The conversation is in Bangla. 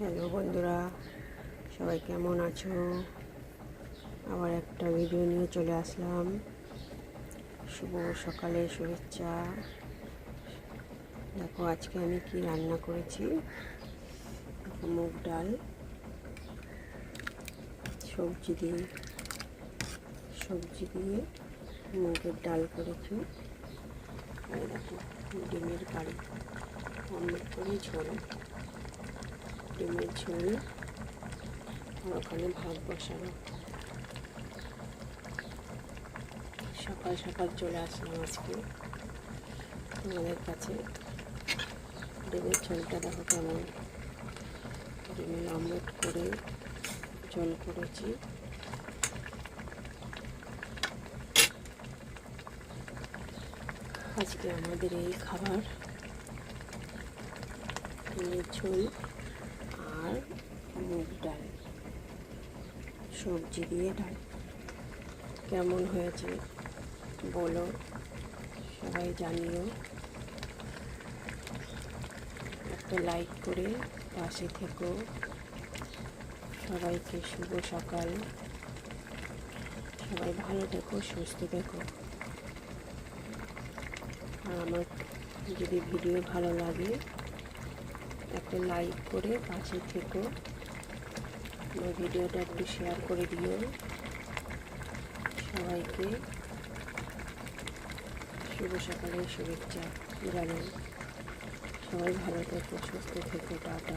হ্যালো বন্ধুরা, সবাই কেমন আছো? আবার একটা ভিডিও নিয়ে চলে আসলাম। শুভ সকালে শুভেচ্ছা। দেখো, আজকে আমি কি রান্না করেছি? মুগ ডাল, সবজি দিয়ে সবজি দিয়ে মুগের ডাল করেছি। আর দেখো, ডিমের কারি, অমলেট করে ঝোল। ডিমের ঝোল। আর ওখানে ভাত বসানো। সকাল সকাল চলে আসলাম আজকে। আমাদের কাছে ডিমের ঝোলটা দেখো কেমন। ডিমের অমলেট করে ঝোল করেছি। আজকে আমাদের এই খাবার ডিমের ঝোল আর মুগ ডাল সবজি দিয়ে ডাল। কেমন হয়েছে বলো, সবাই জানিও। একটা লাইক করে পাশে থেকো। সবাইকে শুভ সকাল। সবাই ভালো থেকো, সুস্থ থেকো। আমার যদি ভিডিও ভালো লাগে, একটা লাইক করে পাশে থেকো। আমার ভিডিওটা একটু শেয়ার করে দিও। সবাইকে শুভ সকালের শুভেচ্ছা জানাই। সবাই ভালো থেকো, সুস্থ থেকো, টাটা।